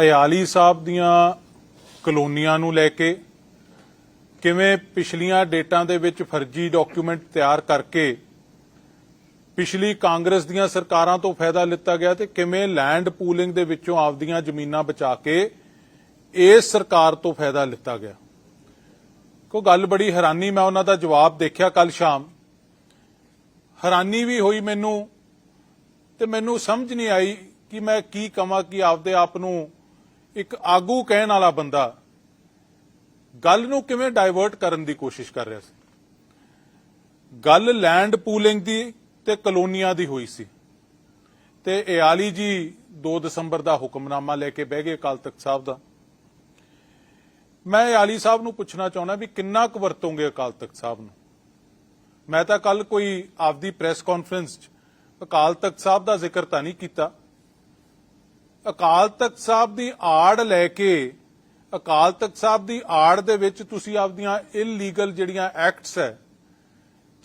ਅਯਾਲੀ ਸਾਹਿਬ ਦੀਆਂ ਕਲੋਨੀਆਂ ਨੂੰ ਲੈ ਕੇ ਕਿਵੇਂ ਪਿਛਲੀਆਂ ਡੇਟਾਂ ਦੇ ਵਿੱਚ ਫਰਜ਼ੀ ਡਾਕੂਮੈਂਟ ਤਿਆਰ ਕਰਕੇ ਪਿਛਲੀ ਕਾਂਗਰਸ ਦੀਆਂ ਸਰਕਾਰਾਂ ਤੋਂ ਫਾਇਦਾ ਲਿੱਤਾ ਗਿਆ ਤੇ ਕਿਵੇਂ ਲੈਂਡ ਪੂਲਿੰਗ ਦੇ ਵਿੱਚੋਂ ਆਪਦੀਆਂ ਜ਼ਮੀਨਾਂ ਬਚਾ ਕੇ ਇਸ ਸਰਕਾਰ ਤੋਂ ਫਾਇਦਾ ਲਿੱਤਾ ਗਿਆ। ਕੋ ਗੱਲ ਬੜੀ ਹੈਰਾਨੀ, ਮੈਂ ਉਹਨਾਂ ਦਾ ਜਵਾਬ ਦੇਖਿਆ ਕੱਲ ਸ਼ਾਮ। ਹੈਰਾਨੀ ਵੀ ਹੋਈ ਮੈਨੂੰ ਤੇ ਮੈਨੂੰ ਸਮਝ ਨਹੀਂ ਆਈ ਕਿ ਮੈਂ ਕੀ ਕਵਾਂ ਕਿ ਆਪਦੇ ਆਪ ਨੂੰ ਇੱਕ ਆਗੂ ਕਹਿਣ ਵਾਲਾ ਬੰਦਾ ਗੱਲ ਨੂੰ ਕਿਵੇਂ ਡਾਇਵਰਟ ਕਰਨ ਦੀ ਕੋਸ਼ਿਸ਼ ਕਰ ਰਿਹਾ ਸੀ? ਗੱਲ ਲੈਂਡ ਪੂਲਿੰਗ ਦੀ ਤੇ ਕਲੋਨੀਆਂ ਦੀ ਹੋਈ ਸੀ। ਤੇ ਇਆਲੀ ਜੀ 2 ਦਸੰਬਰ ਦਾ ਹੁਕਮਨਾਮਾ ਲੈ ਕੇ ਬਹਿ ਗਏ ਅਕਾਲ ਤਖਤ ਸਾਹਿਬ ਦਾ। ਮੈਂ ਇਆਲੀ ਸਾਹਿਬ ਨੂੰ ਪੁੱਛਣਾ ਚਾਹੁੰਦਾ ਵੀ ਕਿੰਨਾ ਕੁ ਵਰਤੋਂਗੇ ਅਕਾਲ ਤਖਤ ਸਾਹਿਬ ਨੂੰ? ਮੈਂ ਤਾਂ ਕੱਲ ਕੋਈ ਆਪਦੀ ਪ੍ਰੈਸ ਕਾਨਫਰੰਸ 'ਚ ਅਕਾਲ ਤਖਤ ਸਾਹਿਬ ਦਾ ਜ਼ਿਕਰ ਤਾਂ ਨਹੀਂ ਕੀਤਾ। ਅਕਾਲ ਤਖਤ ਸਾਹਿਬ ਦੀ ਆੜ ਲੈ ਕੇ, ਅਕਾਲ ਤਖਤ ਸਾਹਿਬ ਦੀ ਆੜ ਦੇ ਵਿੱਚ ਤੁਸੀਂ ਆਪਦੀਆਂ ਇਲੀਗਲ ਜਿਹੜੀਆਂ ਐਕਟਸ ਹੈ,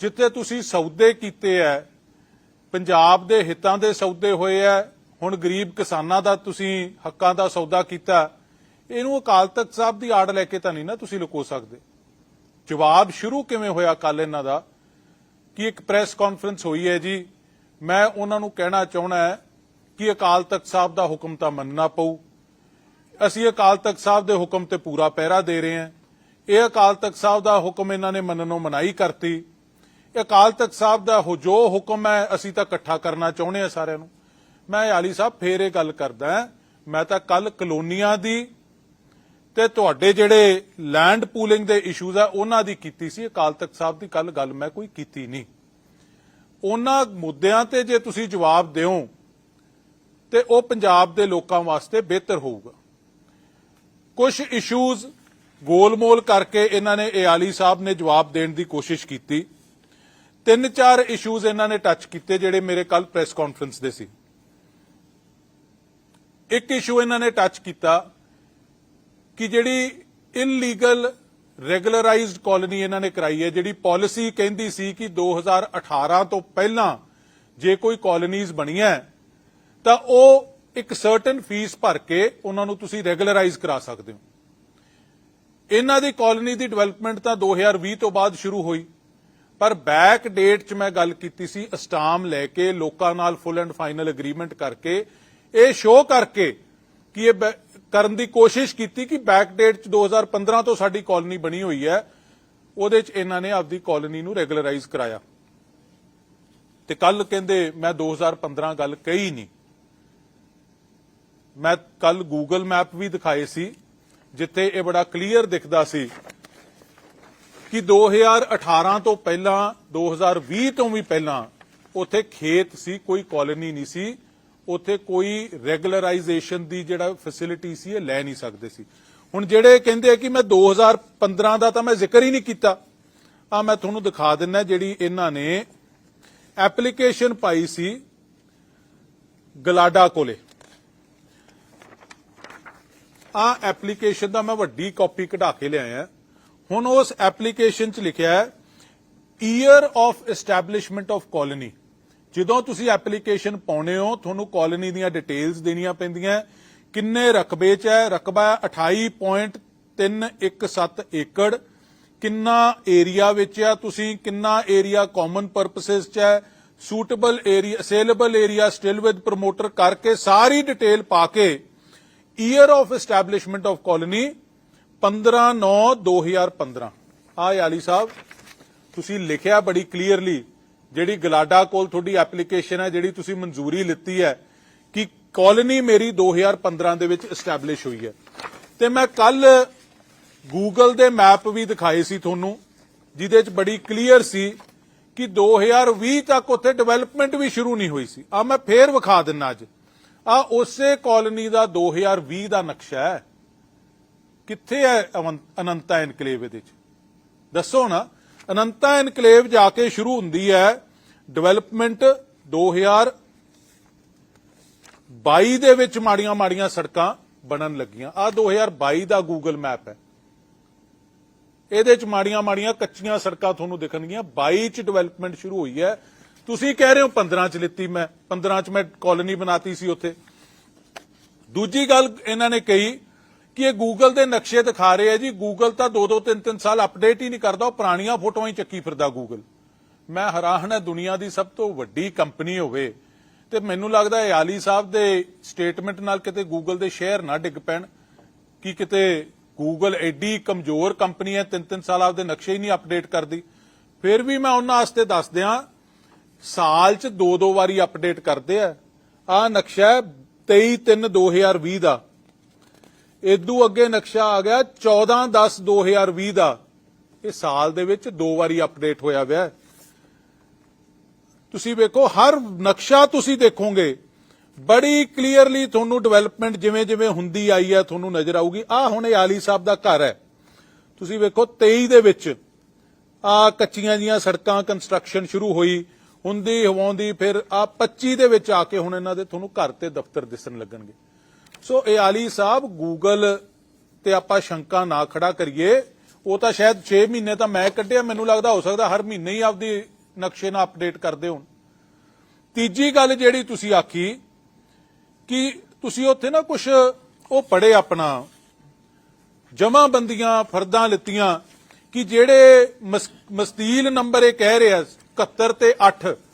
ਜਿੱਥੇ ਤੁਸੀਂ ਸੌਦੇ ਕੀਤੇ ਐ ਪੰਜਾਬ ਦੇ ਹਿੱਤਾਂ ਦੇ ਸੌਦੇ ਹੋਏ ਐ ਹੁਣ ਗਰੀਬ ਕਿਸਾਨਾਂ ਦਾ ਤੁਸੀਂ ਹੱਕਾਂ ਦਾ ਸੌਦਾ ਕੀਤਾ, ਇਹਨੂੰ ਅਕਾਲ ਤਖਤ ਸਾਹਿਬ ਦੀ ਆੜ ਲੈ ਕੇ ਤਾਂ ਨਹੀਂ ਨਾ ਤੁਸੀਂ ਲੁਕੋ ਸਕਦੇ। ਜਵਾਬ ਸ਼ੁਰੂ ਕਿਵੇਂ ਹੋਇਆ ਕੱਲ ਇਹਨਾਂ ਦਾ? ਕਿ ਇੱਕ ਪ੍ਰੈਸ ਕਾਨਫਰੰਸ ਹੋਈ ਹੈ ਜੀ, ਮੈਂ ਉਹਨਾਂ ਨੂੰ ਕਹਿਣਾ ਚਾਹਣਾ ਕਿ ਅਕਾਲ ਤਖਤ ਸਾਹਿਬ ਦਾ ਹੁਕਮ ਤਾਂ ਮੰਨਣਾ ਪਊ। ਅਸੀਂ ਅਕਾਲ ਤਖਤ ਸਾਹਿਬ ਦੇ ਹੁਕਮ ਤੇ ਪੂਰਾ ਪਹਿਰਾ ਦੇ ਰਹੇ ਹਾਂ। ਇਹ ਅਕਾਲ ਤਖਤ ਸਾਹਿਬ ਦਾ ਹੁਕਮ ਇਹਨਾਂ ਨੇ ਮੰਨਣੋਂ ਮਨਾਈ ਕਰਤੀ। ਅਕਾਲ ਤਖਤ ਸਾਹਿਬ ਦਾ ਜੋ ਹੁਕਮ ਹੈ, ਅਸੀਂ ਤਾਂ ਇਕੱਠਾ ਕਰਨਾ ਚਾਹੁੰਦੇ ਹਾਂ ਸਾਰਿਆਂ ਨੂੰ। ਮੈਂ ਆਲੀ ਸਾਹਿਬ ਫੇਰ ਇਹ ਗੱਲ ਕਰਦਾ ਮੈਂ ਤਾਂ ਕੱਲ ਕਲੋਨੀਆਂ ਦੀ ਤੇ ਤੁਹਾਡੇ ਜਿਹੜੇ ਲੈਂਡ ਪੂਲਿੰਗ ਦੇ ਇਸ਼ੂਜ਼ ਆ, ਉਹਨਾਂ ਦੀ ਕੀਤੀ ਸੀ। ਅਕਾਲ ਤਖਤ ਸਾਹਿਬ ਦੀ ਕੱਲ ਗੱਲ ਮੈਂ ਕੋਈ ਕੀਤੀ ਨਹੀਂ। ਉਹਨਾਂ ਮੁੱਦਿਆਂ ਤੇ ਜੇ ਤੁਸੀਂ ਜਵਾਬ ਦਿਓ ਤੇ ਉਹ ਪੰਜਾਬ ਦੇ ਲੋਕਾਂ ਵਾਸਤੇ ਬਿਹਤਰ ਹੋਊਗਾ। ਕੁਝ ਇਸ਼ੂਜ਼ ਗੋਲਮੋਲ ਕਰਕੇ ਇਹਨਾਂ ਨੇ ਇਆਲੀ ਸਾਹਿਬ ਨੇ ਜਵਾਬ ਦੇਣ ਦੀ ਕੋਸ਼ਿਸ਼ ਕੀਤੀ। ਤਿੰਨ ਚਾਰ ਇਸ਼ੂਜ਼ ਇਹਨਾਂ ਨੇ ਟੱਚ ਕੀਤੇ ਜਿਹੜੇ ਮੇਰੇ ਕੱਲ ਪ੍ਰੈਸ ਕਾਨਫਰੰਸ ਦੇ ਸੀ। ਇੱਕ ਇਸ਼ੂ ਇਹਨਾਂ ਨੇ ਟੱਚ ਕੀਤਾ ਕਿ ਜਿਹੜੀ ਇਲੀਗਲ ਰੈਗੂਲਰਾਈਜ਼ਡ ਕਾਲੋਨੀ ਇਹਨਾਂ ਨੇ ਕਰਾਈ ਹੈ, ਜਿਹੜੀ ਪਾਲਿਸੀ ਕਹਿੰਦੀ ਸੀ ਕਿ 2018 ਤੋਂ ਪਹਿਲਾਂ ਜੇ ਕੋਈ ਕਾਲੋਨੀਜ਼ ਬਣੀਆਂ ਤਾਂ ਉਹ ਇੱਕ ਸਰਟਨ ਫੀਸ ਭਰ ਕੇ ਉਹਨਾਂ ਨੂੰ ਤੁਸੀਂ ਰੈਗੂਲਰਾਈਜ਼ ਕਰਾ ਸਕਦੇ ਹੋ। ਇਹਨਾਂ ਦੀ ਕਾਲੋਨੀ ਦੀ ਡਿਵੈਲਪਮੈਂਟ ਤਾਂ 2020 ਤੋਂ ਬਾਅਦ ਸ਼ੁਰੂ ਹੋਈ। ਪਰ ਬੈਕ ਡੇਟ 'ਚ ਮੈਂ ਗੱਲ ਕੀਤੀ ਸੀ, ਅਸਟਾਮ ਲੈ ਕੇ ਲੋਕਾਂ ਨਾਲ ਫੁੱਲ ਐਂਡ ਫਾਈਨਲ ਐਗਰੀਮੈਂਟ ਕਰਕੇ, ਇਹ ਸ਼ੋਅ ਕਰਕੇ ਕਿ ਇਹ ਕਰਨ ਦੀ ਕੋਸ਼ਿਸ਼ ਕੀਤੀ ਕਿ ਬੈਕ ਡੇਟ 'ਚ 2015 ਤੋਂ ਸਾਡੀ ਕਾਲੋਨੀ ਬਣੀ ਹੋਈ ਹੈ। ਉਹਦੇ 'ਚ ਇਹਨਾਂ ਨੇ ਆਪਦੀ ਕਾਲੋਨੀ ਨੂੰ ਰੈਗੂਲਰਾਈਜ਼ ਕਰਾਇਆ। ਤੇ ਕੱਲ ਕਹਿੰਦੇ, ਮੈਂ 2015 ਗੱਲ ਕਹੀ ਨਹੀਂ। ਮੈਂ ਕੱਲ ਗੂਗਲ ਮੈਪ ਵੀ ਦਿਖਾਏ ਸੀ, ਜਿੱਥੇ ਇਹ ਬੜਾ ਕਲੀਅਰ ਦਿਖਦਾ ਸੀ ਕਿ 2018 ਤੋਂ ਪਹਿਲਾਂ 2020 ਤੋਂ ਵੀ ਪਹਿਲਾਂ ਉੱਥੇ ਖੇਤ ਸੀ, ਕੋਈ ਕਾਲੋਨੀ ਨਹੀਂ ਸੀ, ਉੱਥੇ ਕੋਈ ਰੈਗੂਲਰਾਈਜੇਸ਼ਨ ਦੀ ਜਿਹੜਾ ਫੈਸਿਲਿਟੀ ਸੀ, ਇਹ ਲੈ ਨਹੀਂ ਸਕਦੇ ਸੀ। ਹੁਣ ਜਿਹੜੇ ਕਹਿੰਦੇ ਕਿ ਮੈਂ 2015 ਦਾ ਤਾਂ ਮੈਂ ਜ਼ਿਕਰ ਹੀ ਨਹੀਂ ਕੀਤਾ ਆ ਮੈਂ ਤੁਹਾਨੂੰ ਦਿਖਾ ਦਿੰਨਾ ਜਿਹੜੀ ਇਹਨਾਂ ਨੇ ਐਪਲੀਕੇਸ਼ਨ ਪਾਈ ਸੀ ਗਲਾਡਾ ਕੋਲੇ। ਆ ਐਪਲੀਕੇਸ਼ਨ ਦਾ ਮੈਂ ਵੱਡੀ ਕਾਪੀ ਕਢਾ ਕੇ ਲਿਆਇਆ। ਹੁਣ ਉਸ ਐਪਲੀਕੇਸ਼ਨ 'ਚ ਲਿਖਿਆ ਹੈ year of establishment of colony ਜਦੋਂ ਤੁਸੀਂ ਐਪਲੀਕੇਸ਼ਨ ਪਾਉਨੇ ਹੋ, ਤੁਹਾਨੂੰ ਕਾਲੋਨੀ ਦੀਆਂ ਡਿਟੇਲਸ ਦੇਣੀਆਂ ਪੈਂਦੀਆਂ। ਕਿੰਨੇ ਰਕਬੇ 'ਚ ਹੈ? ਰਕਬਾ 28.317 ਏਕੜ। ਕਿੰਨਾ ਏਰੀਆ ਵਿੱਚ ਆ? ਤੁਸੀਂ ਕਿੰਨਾ ਏਰੀਆ ਕਾਮਨ ਪਰਪਸਸ 'ਚ ਹੈ? Suitable area saleable area still with promoter ਕਰਕੇ ਸਾਰੀ ਡਿਟੇਲ ਪਾ ਕੇ year of establishment of colony 15/9/2015 ਆ ਯਾਲੀ ਸਾਹਿਬ, ਤੁਸੀਂ ਲਿਖਿਆ ਬੜੀ ਕਲੀਅਰਲੀ ਜਿਹੜੀ ਗਲਾਡਾ ਕੋਲ ਤੁਹਾਡੀ ਐਪਲੀਕੇਸ਼ਨ ਹੈ, ਜਿਹੜੀ ਤੁਸੀਂ ਮਨਜ਼ੂਰੀ ਲਿੱਤੀ ਹੈ ਕਿ ਕਾਲੋਨੀ ਮੇਰੀ 2015 ਦੇ ਵਿੱਚ ਐਸਟੈਬਲਿਸ਼ ਹੋਈ ਹੈ। ਤੇ ਮੈਂ ਕੱਲ ਗੂਗਲ ਦੇ ਮੈਪ ਵੀ ਦਿਖਾਏ ਸੀ ਤੁਹਾਨੂੰ, ਜਿਹਦੇ 'ਚ ਬੜੀ ਕਲੀਅਰ ਸੀ ਕਿ 2020 ਤੱਕ ਉੱਥੇ ਡਿਵੈਲਪਮੈਂਟ ਵੀ ਸ਼ੁਰੂ ਨਹੀਂ ਹੋਈ ਸੀ। ਆ ਮੈਂ ਫੇਰ ਵਿਖਾ ਦਿੰਨਾ ਅੱਜ। ਆ ਉਸੇ ਕਾਲੋਨੀ ਦਾ 2020 ਦਾ ਨਕਸ਼ਾ ਹੈ। ਕਿੱਥੇ ਹੈ ਅਵਨ- ਅਨੰਤਾ ਐਨਕਲੇਵ ਇਹਦੇ ਚ? ਦੱਸੋ ਨਾ। ਅਨੰਤਾ ਐਨਕਲੇਵ ਜਾ ਕੇ ਸ਼ੁਰੂ ਹੁੰਦੀ ਹੈ ਡਿਵੈਲਪਮੈਂਟ 2022 ਦੇ ਵਿੱਚ ਮਾੜੀਆਂ ਮਾੜੀਆਂ ਸੜਕਾਂ ਬਣਨ ਲੱਗੀਆਂ। ਆ 2022 ਦਾ ਗੂਗਲ ਮੈਪ ਹੈ। ਇਹਦੇ ਚ ਮਾੜੀਆਂ ਮਾੜੀਆਂ ਕੱਚੀਆਂ ਸੜਕਾਂ ਤੁਹਾਨੂੰ ਦਿਖਣਗੀਆਂ। 22 ਚ ਡਿਵੈਲਪਮੈਂਟ ਸ਼ੁਰੂ ਹੋਈ ਹੈ। ਤੁਸੀਂ ਕਹਿ ਰਹੇ ਹੋ 15 ਚ ਲਿੱਤੀ ਮੈਂ 15 ਚ ਮੈਂ ਕਾਲੋਨੀ ਬਣਾਤੀ ਸੀ ਉੱਥੇ। ਦੂਜੀ ਗੱਲ ਇਹਨਾਂ ਨੇ ਕਹੀ ਕਿ ਇਹ ਗੂਗਲ ਦੇ ਨਕਸ਼ੇ ਦਿਖਾ ਰਹੇ ਆ ਜੀ। ਗੂਗਲ ਤਾਂ 2-2 3-3 ਸਾਲ ਅਪਡੇਟ ਹੀ ਨਹੀਂ ਕਰਦਾ, ਉਹ ਪੁਰਾਣੀਆਂ ਫੋਟੋਆਂ ਹੀ ਚੱਕੀ ਫਿਰਦਾ ਗੂਗਲ ਮੈਂ ਹੈਰਾਨ ਹਾਂ, ਦੁਨੀਆ ਦੀ ਸਭ ਤੋਂ ਵੱਡੀ ਕੰਪਨੀ ਹੋਵੇ ਤੇ ਮੈਨੂੰ ਲੱਗਦਾ ਹੈ ਆਲੀ ਸਾਹਿਬ ਦੇ ਸਟੇਟਮੈਂਟ ਨਾਲ ਕਿਤੇ ਗੂਗਲ ਦੇ ਸ਼ੇਅਰ ਨਾ ਡਿੱਗ ਪੈਣ, ਕਿ ਕਿਤੇ ਗੂਗਲ ਐਡੀ ਕਮਜ਼ੋਰ ਕੰਪਨੀ ਹੈ, ਤਿੰਨ ਤਿੰਨ ਸਾਲ ਆਪਦੇ ਨਕਸ਼ੇ ਹੀ ਨਹੀਂ ਅਪਡੇਟ ਕਰਦੀ। ਫਿਰ ਵੀ ਮੈਂ ਉਹਨਾਂ ਵਾਸਤੇ ਦੱਸ ਦਿਆਂ ਸਾਲ 'ਚ ਦੋ ਦੋ ਵਾਰੀ ਅਪਡੇਟ ਕਰਦੇ ਆ। ਆ ਨਕਸ਼ਾ ਹੈ 23 3 2020 ਦਾ। ਇਦੋਂ ਅੱਗੇ ਨਕਸ਼ਾ ਆ ਗਿਆ 14 10 2020 ਦਾ। ਇਹ ਸਾਲ ਦੇ ਵਿੱਚ ਦੋ ਵਾਰੀ ਅਪਡੇਟ ਹੋਇਆ ਹੋਇਆ ਤੁਸੀਂ ਵੇਖੋ, ਹਰ ਨਕਸ਼ਾ ਤੁਸੀਂ ਦੇਖੋਗੇ, ਬੜੀ ਕਲੀਅਰਲੀ ਤੁਹਾਨੂੰ ਡਿਵੈਲਪਮੈਂਟ ਜਿਵੇਂ ਜਿਵੇਂ ਹੁੰਦੀ ਆਈ ਹੈ, ਤੁਹਾਨੂੰ ਨਜ਼ਰ ਆਊਗੀ। ਆ ਹੁਣ ਇਹ ਆਲੀ ਸਾਹਿਬ ਦਾ ਘਰ ਹੈ। ਤੁਸੀਂ ਵੇਖੋ 23 ਦੇ ਵਿੱਚ ਆ ਕੱਚੀਆਂ ਜੀਆਂ ਸੜਕਾਂ ਕੰਸਟਰਕਸ਼ਨ ਸ਼ੁਰੂ ਹੋਈ। ਹੁੰਦੀ ਹਵਾਉਂਦੀ, ਫਿਰ ਆ 25 ਦੇ ਵਿੱਚ ਆ ਕੇ ਹੁਣ ਇਹਨਾਂ ਦੇ ਤੁਹਾਨੂੰ ਘਰ ਤੇ ਦਫ਼ਤਰ ਦਿਸਣ ਲੱਗਣਗੇ। ਸੋ ਇਹ ਆਲੀ ਸਾਹਿਬ ਗੂਗਲ ਤੇ ਆਪਾਂ ਸ਼ੰਕਾ ਨਾ ਖੜਾ ਕਰੀਏ, ਉਹ ਤਾਂ ਸ਼ਾਇਦ 6 ਮਹੀਨੇ ਤਾਂ ਮੈਂ ਕੱਢਿਆ, ਮੈਨੂੰ ਲੱਗਦਾ ਹੋ ਸਕਦਾ ਹਰ ਮਹੀਨੇ ਹੀ ਆਪਦੀ ਨਕਸ਼ੇ ਨਾਲ ਅਪਡੇਟ ਕਰਦੇ ਹੋਣ। ਤੀਜੀ ਗੱਲ ਜਿਹੜੀ ਤੁਸੀਂ ਆਖੀ, ਕਿ ਤੁਸੀਂ ਉੱਥੇ ਨਾ ਕੁਝ ਉਹ ਪੜੇ ਆਪਣਾ ਜਮਾਬੰਦੀਆਂ ਫਰਦਾਂ ਲਿੱਤੀਆਂ, ਕਿ ਜਿਹੜੇ ਮਸ- ਮਸਤੀਲ ਨੰਬਰ ਇਹ ਕਹਿ ਰਿਹਾ 71 ਤੇ 8